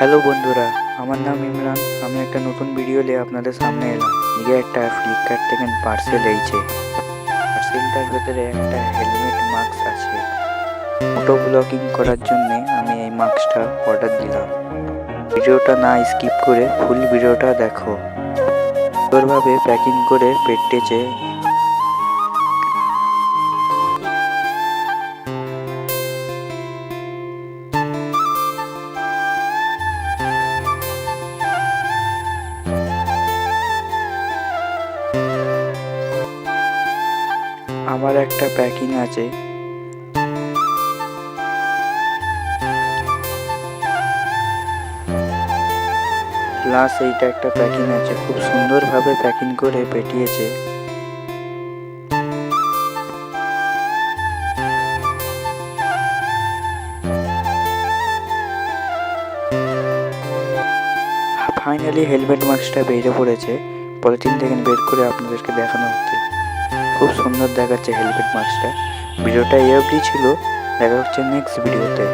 Hello বন্ধুরা, আমার নাম ইমরান। আমি একটা নতুন ভিডিও নিয়ে আপনাদের সামনে এলাম। নিজে একটা ফ্লিপকার্ট থেকে পার্সেল এইছে। পার্সেলটার ভেতরে একটা হেলমেট মাস্ক আছে। ফটো ব্লগিং করার জন্য আমি এই মাস্কটা অর্ডার দিলাম। ভিডিওটা না স্কিপ করে ফুল ভিডিওটা দেখো। সুন্দরভাবে প্যাকিং করে পেটেছে আমার একটা প্যাকিং আছে। প্লাস এইটা একটা প্যাকিং আছে, খুব সুন্দরভাবে প্যাকিং করে পেটিয়েছে। ফাইনালি হেলমেট মাস্কটা বেরিয়ে পড়েছে। পলিথিন থেকে বের করে আপনাদেরকে দেখানো হচ্ছে। খুব সুন্দর দেখাচ্ছে হেলমেট মাস্কটা ভিডিওটা এই অবধি ছিল। দেখা হচ্ছে নেক্সট ভিডিওতে